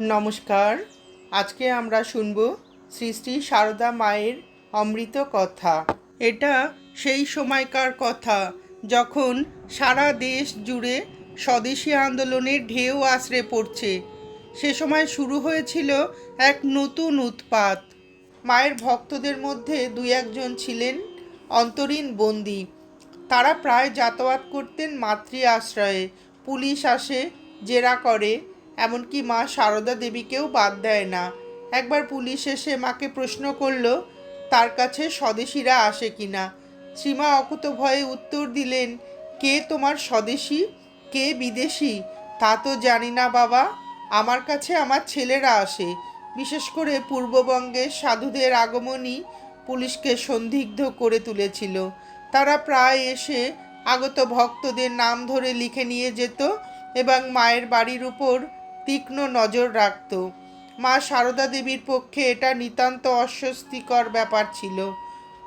নমস্কার। আজকে আমরা শুনব শ্রী শ্রী সারদা মায়ের অমৃত কথা। এটা সেই সময়কার কথা যখন সারা দেশ জুড়ে স্বদেশী আন্দোলনের ঢেউ আশ্রে পড়ছে। সে সময় শুরু হয়েছিল এক নতুন উৎপাত। মায়ের ভক্তদের মধ্যে দুই একজন ছিলেন অন্তরীণ বন্দী। তারা প্রায় যাতায়াত করতেন মাতৃ আশ্রয়ে। পুলিশ আসে, জেরা করে এমনকি মা সারদা দেবীকেও বাদ দেয় না। একবার পুলিশ এসে মাকে প্রশ্ন করল, তার কাছে স্বদেশীরা আসে কি না? শ্রীমা অকুত ভয়ে উত্তর দিলেন, কে তোমার স্বদেশী? কে বিদেশি? তা তো জানি না বাবা। আমার কাছে আমার ছেলেরা আসে। বিশেষ করে পূর্ববঙ্গের সাধুদের আগমনই পুলিশকে সন্দিগ্ধ করে তুলেছিল। তারা প্রায় এসে আগত ভক্তদের নাম ধরে লিখে নিয়ে যেত এবং মায়ের বাড়ির উপর তীক্ষ্ণ নজর রাখত। মা সারদা দেবীর পক্ষে এটা নিতান্ত অস্বস্তিকর ব্যাপার ছিল।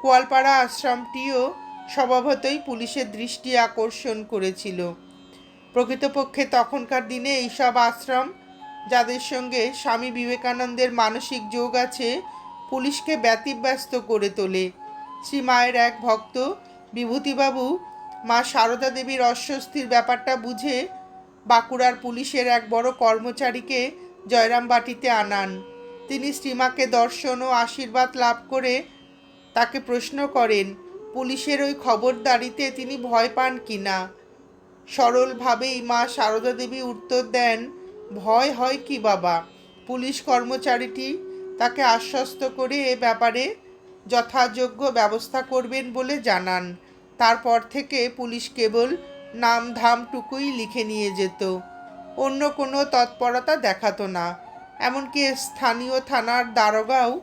কোয়ালপাড়া আশ্রমটিও স্বভাবতই পুলিশের দৃষ্টি আকর্ষণ করেছিল। প্রকৃতপক্ষে তখনকার দিনে এইসব আশ্রম, যাদের সঙ্গে স্বামী বিবেকানন্দের মানসিক যোগ আছে, পুলিশকে ব্যতিব্যস্ত করে তোলে। শ্রী মায়ের এক ভক্ত, বিভূতিবাবু, মা সারদা দেবীর অস্বস্তির ব্যাপারটা বুঝে বাঁকুড়ার পুলিশের এক বড় কর্মচারীকে জয়রামবাটিতে আনান। তিনি শ্রীমাকে দর্শন ও আশীর্বাদ লাভ করে তাকে প্রশ্ন করেন, পুলিশের ওই খবরদারিতে তিনি ভয় পান কি না? সরলভাবেই মা সারদা দেবী উত্তর দেন, ভয় হয় কি বাবা? পুলিশ কর্মচারীটি তাকে আশ্বস্ত করে এ ব্যাপারে যথাযোগ্য ব্যবস্থা করবেন বলে জানান। তারপর থেকে পুলিশ কেবল নাম ধামটুকুই লিখে নিয়ে যেত। অন্য কোনো তৎপরতা দেখাতো না। এমনকি স্থানীয় থানার দারোগাও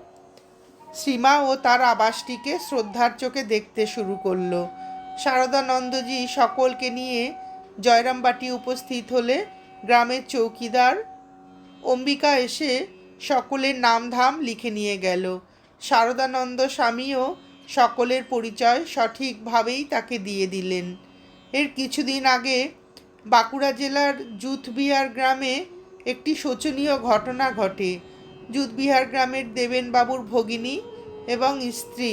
সীমা ও তার আবাসটিকে শ্রদ্ধার চোখে দেখতে শুরু করল। শারদানন্দজি সকলকে নিয়ে জয়রামবাটি উপস্থিত হলে গ্রামের চৌকিদার অম্বিকা এসে সকলের নামধাম লিখে নিয়ে গেল। শারদানন্দ স্বামীও সকলের পরিচয় সঠিকভাবেই তাকে দিয়ে দিলেন। এর কিছুদিন আগে বাঁকুড়া জেলার জুথবিহার গ্রামে একটি শোচনীয় ঘটনা ঘটে। জুথবিহার গ্রামের দেবেনবাবুর ভগিনী এবং স্ত্রী,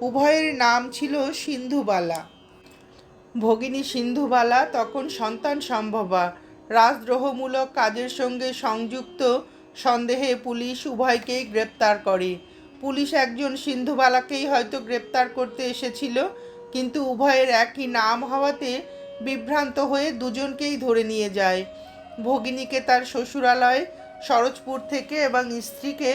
উভয়ের নাম ছিল সিন্ধুবালা। ভগিনী সিন্ধুবালা তখন সন্তান সম্ভবা। রাজদ্রোহমূলক কাজের সঙ্গে সংযুক্ত, সন্দেহে পুলিশ উভয়কেই গ্রেপ্তার করে। পুলিশ একজন সিন্ধুবালাকেই হয়তো গ্রেপ্তার করতে এসেছিল কিন্তু উভয়ের একই নাম হওয়াতে বিভ্রান্ত হয়ে দুজনকেই ধরে নিয়ে যায়। ভগিনীকে তার শ্বশুরালয়, সরোজপুর থেকে এবং স্ত্রীকে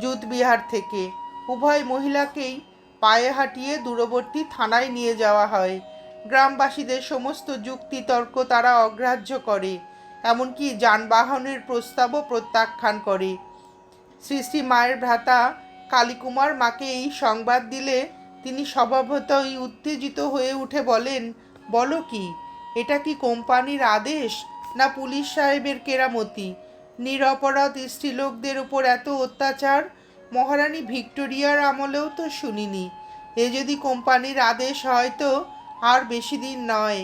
জুতবিহার থেকে। উভয় মহিলাকেই পায়ে হাঁটিয়ে দূরবর্তী থানায় নিয়ে যাওয়া হয়। গ্রামবাসীদের সমস্ত যুক্তিতর্ক তারা অগ্রাহ্য করে, এমনকি যানবাহনের প্রস্তাবও প্রত্যাখ্যান করে। শ্রী শ্রী মায়ের ভ্রাতা কালীকুমার মাকে এই সংবাদ দিলে তিনি স্বভাবতই উত্তেজিত হয়ে উঠে বলেন, বলো কি, এটা কি কোম্পানির আদেশ না পুলিশ সাহেবের কেরামতি? নিরপরাধ স্ত্রীলোকদের উপর এত অত্যাচার? মহারানী ভিক্টোরিয়ার আমলেও তো শুনিনি। এ যদি কোম্পানির আদেশ হয়তো আর বেশি দিন নয়।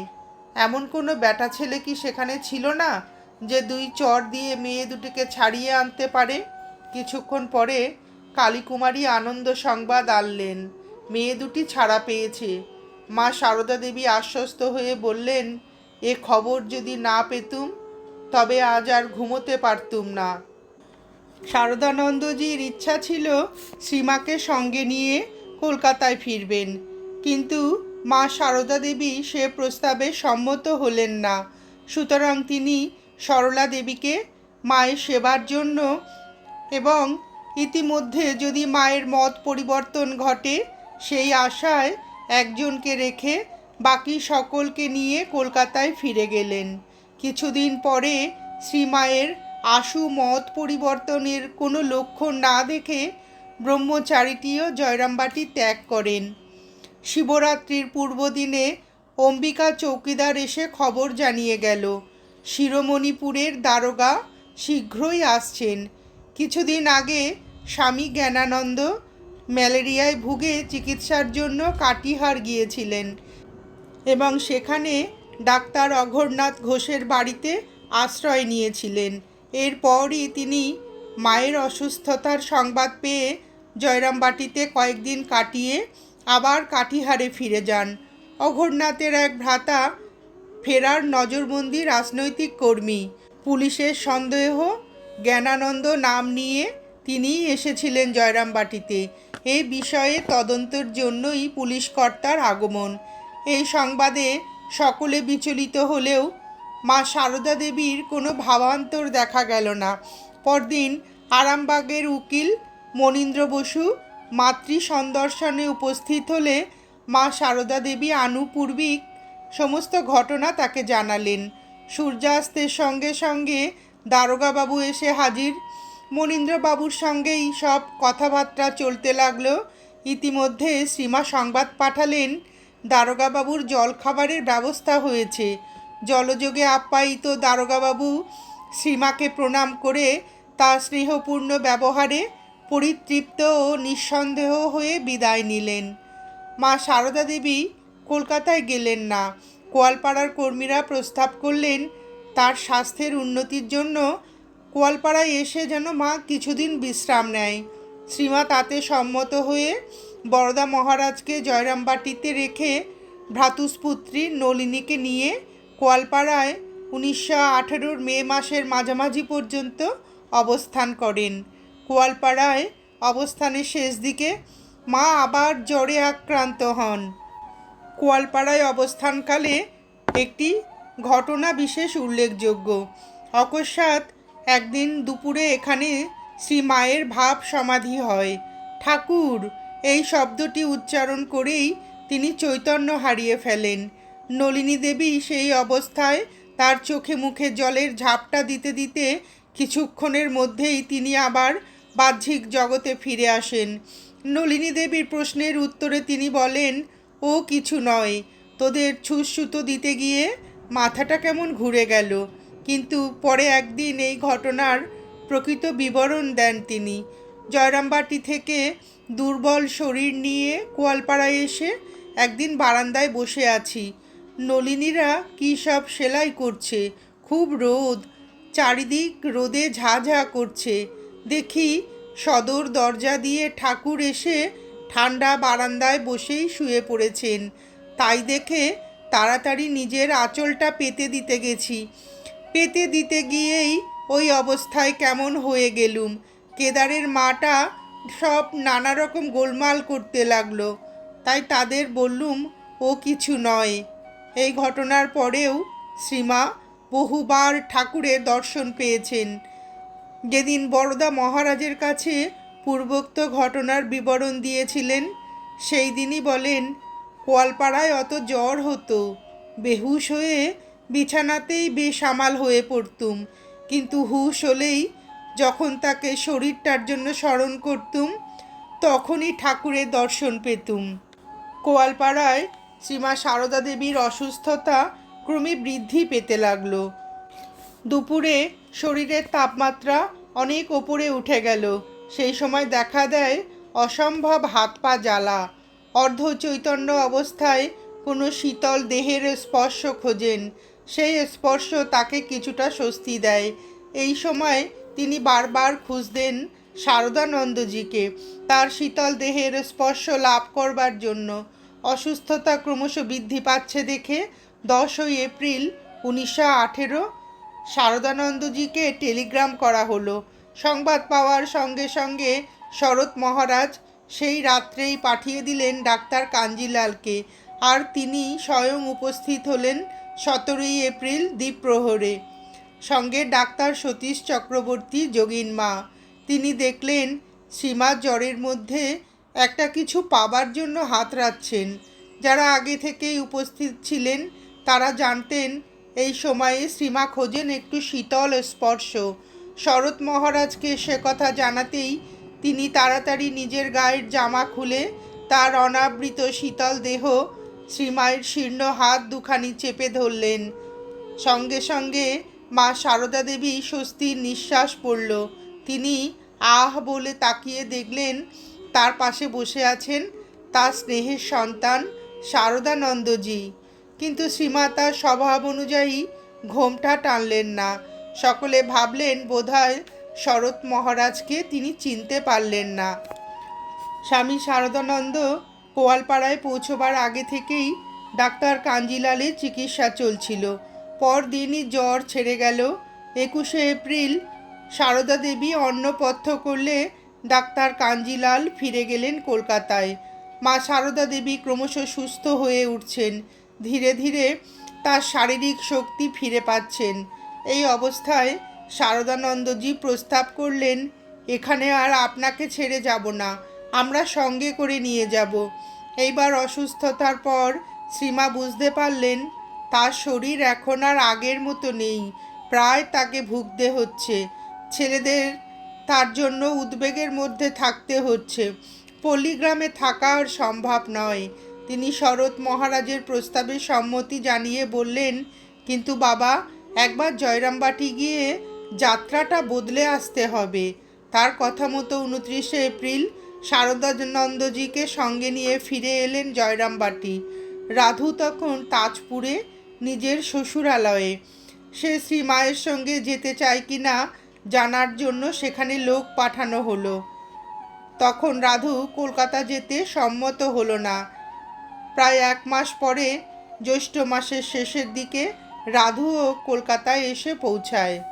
এমন কোনো ব্যাটা ছেলে কি সেখানে ছিল না যে দুই চর দিয়ে মেয়ে দুটিকে ছাড়িয়ে আনতে পারে? কিছুক্ষণ পরে কালীকুমারী আনন্দ সংবাদ আনলেন। মেয়ে দুটি ছাড়া পেয়েছে। মা সারদা দেবী আশ্বস্ত হয়ে বললেন, এ খবর যদি না পেতুম, তবে আজ আর ঘুমোতে পারতুম না। শারদানন্দজির ইচ্ছা ছিল শ্রীমাকে সঙ্গে নিয়ে কলকাতায় ফিরবেন, কিন্তু মা সারদা দেবী সে প্রস্তাবে সম্মত হলেন না। সুতরাং তিনি সরলা দেবীকে মায়ের সেবার জন্য এবং ইতিমধ্যে যদি মায়ের মত পরিবর্তন ঘটে সেই আশায় একজনকে রেখে বাকি সকলকে নিয়ে কলকাতায় ফিরে গেলেন। কিছুদিন পরে শ্রীমায়ের আশু মত পরিবর্তনের কোনো লক্ষণ না দেখে ব্রহ্মচারীটিও জয়রামবাটি ত্যাগ করেন। শিবরাত্রির পূর্বদিনে অম্বিকা চৌকিদার এসে খবর জানিয়ে গেল, শিরোমণিপুরের দারোগা শীঘ্রই আসছেন। কিছুদিন আগে স্বামী জ্ঞানানন্দ ম্যালেরিয়ায় ভুগে চিকিৎসার জন্য কাটিহার গিয়েছিলেন এবং সেখানে ডাক্তার অঘরনাথ ঘোষের বাড়িতে আশ্রয় নিয়েছিলেন। এরপরই তিনি মায়ের অসুস্থতার সংবাদ পেয়ে জয়রামবাটিতে কয়েকদিন কাটিয়ে আবার কাটিহারে ফিরে যান। অঘরনাথের এক ভ্রাতা ফেরার নজরবন্দি রাজনৈতিক কর্মী। পুলিশের সন্দেহ, জ্ঞানানন্দ নাম নিয়ে তিনিই এসেছিলেন জয়রামবাটিতে। এই বিষয়ে তদন্তের জন্যই পুলিশ কর্তার আগমন। এই সংবাদে সকলে বিচলিত হলেও মা সারদা দেবীর কোনো ভাবান্তর দেখা গেল না। পরদিন আরামবাগের উকিল মনীন্দ্র বসু মাতৃ সন্দর্শনে উপস্থিত হলে মা সারদা দেবী আনুপূর্বিক সমস্ত ঘটনা তাকে জানালেন। সূর্যাস্তের সঙ্গে সঙ্গে দারোগাবাবু এসে হাজির মনীন্দ্রবাবুর সঙ্গেই সব কথাবার্তা চলতে লাগল। ইতিমধ্যে শ্রীমা সংবাদ পাঠালেন, দারোগাবাবুর জলখাবারের ব্যবস্থা হয়েছে। জলযোগে আপ্যায়িত দারোগাবাবু শ্রীমাকে প্রণাম করে তার স্নেহপূর্ণ ব্যবহারে পরিতৃপ্ত ও নিঃসন্দেহ হয়ে বিদায় নিলেন। মা সারদা দেবী কলকাতায় গেলেন না। কোয়ালপাড়ার কর্মীরা প্রস্তাব করলেন, তার স্বাস্থ্যের উন্নতির জন্য কোয়ালপাড়ায় এসে যেন মা কিছুদিন বিশ্রাম নেয়। শ্রীমা তাতে সম্মত হয়ে বরদা মহারাজকে জয়রামবাটিতে রেখে ভ্রাতুষ্পুত্রী নলিনীকে নিয়ে কোয়ালপাড়ায় উনিশশো আঠেরোর মে মাসের মাঝামাঝি পর্যন্ত অবস্থান করেন। কোয়ালপাড়ায় অবস্থানের শেষ দিকে মা আবার জ্বরে আক্রান্ত হন। কোয়ালপাড়ায় অবস্থানকালে একটি ঘটনা বিশেষ উল্লেখযোগ্য। অকস্মাৎ একদিন দুপুরে এখানে শ্রী মায়ের ভাব সমাধি হয়। ঠাকুর, এই শব্দটি উচ্চারণ করেই তিনি চৈতন্য হারিয়ে ফেলেন। নলিনী দেবী সেই অবস্থায় তার চোখে মুখে জলের ঝাপটা দিতে দিতে কিছুক্ষণের মধ্যেই তিনি আবার বাহ্যিক জগতে ফিরে আসেন। নলিনী দেবীর প্রশ্নের উত্তরে তিনি বলেন, ও কিছু নয়, তোদের ছুঁচসুতো দিতে গিয়ে মাথাটা কেমন ঘুরে গেল। কিন্তু পরে একদিন এই ঘটনার প্রকৃত বিবরণ দেন তিনি। জয়রামবাটি থেকে দুর্বল শরীর নিয়ে কোয়ালপাড়ায় এসে একদিন বারান্দায় বসে আছি। নলিনীরা কী সব সেলাই করছে? খুব রোদ। চারিদিক রোদে ঝা ঝা করছে। দেখি সদর দরজা দিয়ে ঠাকুর এসে ঠান্ডা বারান্দায় বসেই শুয়ে পড়েছেন। তাই দেখে তাড়াতাড়ি নিজের আঁচলটা পেতে দিতে গেছি। পেতে দিতে গিয়েই ওই অবস্থায় কেমন হয়ে গেলুম। কেদারের মাটা সব নানা রকম গোলমাল করতে লাগল। তাই তাদের বললুম, ও কিছু নয়। এই ঘটনার পরেও শ্রীমা বহুবার ঠাকুরের দর্শন পেয়েছেন। যেদিন বড়দা মহারাজের কাছে পূর্বোক্ত ঘটনার বিবরণ দিয়েছিলেন, সেই দিনই বলেন কোয়ালপাড়ায় অত জ্বর হতো। বেহুশ হয়ে বিছানাতেই বেসামাল হয়ে পড়তুম। কিন্তু হুশ হলেই যখন তাকে শরীরটার জন্য স্মরণ করতুম, তখনই ঠাকুরের দর্শন পেতুম। কোয়ালপাড়ায় শ্রীমা সারদা দেবীর অসুস্থতা ক্রমে বৃদ্ধি পেতে লাগল। দুপুরে শরীরের তাপমাত্রা অনেক ওপরে উঠে গেল। সেই সময় দেখা দেয় অসম্ভব হাত পা জ্বালা। অর্ধ চৈতন্য অবস্থায় কোনো শীতল দেহের স্পর্শ খোঁজেন। সেই স্পর্শ তাকে কিছুটা স্বস্তি দেয়। এই সময় তিনি বারবার খুঁজতেন শারদানন্দজিকে। তার শীতল দেহের স্পর্শ লাভ করবার জন্য। অসুস্থতা ক্রমশ বৃদ্ধি পাচ্ছে দেখে দশই এপ্রিল উনিশশো আঠেরো শারদানন্দজিকে টেলিগ্রাম করা হলো। সংবাদ পাওয়ার সঙ্গে সঙ্গে শরৎ মহারাজ সেই রাত্রেই পাঠিয়ে দিলেন ডাক্তার কাঞ্জিলালকে। আর তিনি স্বয়ং উপস্থিত হলেন সতেরোই এপ্রিল দ্বীপ্রহরে সঙ্গে ডাক্তার সতীশ চক্রবর্তী যোগিন মা। তিনি দেখলেন, সীমা জ্বরের মধ্যে একটা কিছু পাবার জন্য হাত রাখছেন। যারা আগে থেকেই উপস্থিত ছিলেন, তারা জানতেন, এই সময়ে সীমা খোঁজেন একটু শীতল স্পর্শ। শরৎ মহারাজকে সে কথা জানাতেই তিনি তাড়াতাড়ি নিজের গায়ের জামা খুলে তার অনাবৃত শীতল দেহ শ্রীমায়ের শীর্ণ হাত দুখানি চেপে ধরলেন। সঙ্গে সঙ্গে মা সারদা দেবী স্বস্তির নিঃশ্বাস পড়ল। তিনি আহ বলে তাকিয়ে দেখলেন, তার পাশে বসে আছেন তার স্নেহের সন্তান শারদানন্দজি কিন্তু শ্রীমা তার স্বভাব অনুযায়ী ঘোমটা টানলেন না। সকলে ভাবলেন, বোধহয় শরৎ মহারাজকে তিনি চিনতে পারলেন না। স্বামী শারদানন্দ গোয়ালপাড়ায় পৌঁছবার আগে থেকেই ডাক্তার কাঞ্জিলালের চিকিৎসা চলছিল। পরদিনই জ্বর ছেড়ে গেল। একুশে এপ্রিল সারদা দেবী অন্নপথ্য করলে ডাক্তার কাঞ্জিলাল ফিরে গেলেন কলকাতায়। মা সারদা দেবী ক্রমশ সুস্থ হয়ে উঠছেন। ধীরে ধীরে তার শারীরিক শক্তি ফিরে পাচ্ছেন। এই অবস্থায় শারদানন্দজি প্রস্তাব করলেন, এখানে আর আপনাকে ছেড়ে যাব না। আমরা সঙ্গে করে নিয়ে যাব। এইবার অসুস্থতার পর শ্রীমা বুঝতে পারলেন, তার শরীর এখন আর আগের মতো নেই, প্রায় তাকে ভুগতে হচ্ছে। ছেলেদের তার জন্য উদ্বেগের মধ্যে থাকতে হচ্ছে। পল্লীগ্রামে থাকা আর সম্ভব নয়। তিনি শরৎ মহারাজের প্রস্তাবে সম্মতি জানিয়ে বললেন, কিন্তু বাবা, একবার জয়রামবাটি গিয়ে যাত্রাটা বদলে আসতে হবে। তার কথা মতো উনত্রিশে এপ্রিল শারদানন্দজিকে সঙ্গে নিয়ে ফিরে এলেন জয়রামবাটি রাধু তখন তাজপুরে নিজের শ্বশুরালয়ে। সে শ্রীমায়ের সঙ্গে যেতে চায় কি না জানার জন্য সেখানে লোক পাঠানো হলো। তখন রাধু কলকাতা যেতে সম্মত হলো না। প্রায় এক মাস পরে জ্যৈষ্ঠ মাসের শেষের দিকে রাধুও কলকাতায় এসে পৌঁছায়।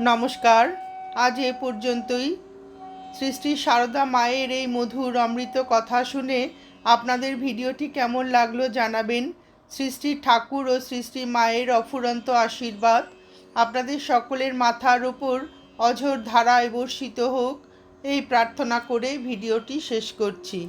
নমস্কার, আজ এ পর্যন্তই। শ্রী শ্রী সারদা মায়ের এই মধুর অমৃত কথা শুনে আপনাদের ভিডিওটি কেমন লাগল জানাবেন। শ্রী শ্রী ঠাকুর ও শ্রী শ্রী মায়ের অফুরন্ত আশীর্বাদ। আপনাদের সকলের মাথার ওপর অঝোর ধারায় বর্ষিত হোক, এই প্রার্থনা করে ভিডিওটি শেষ করছি।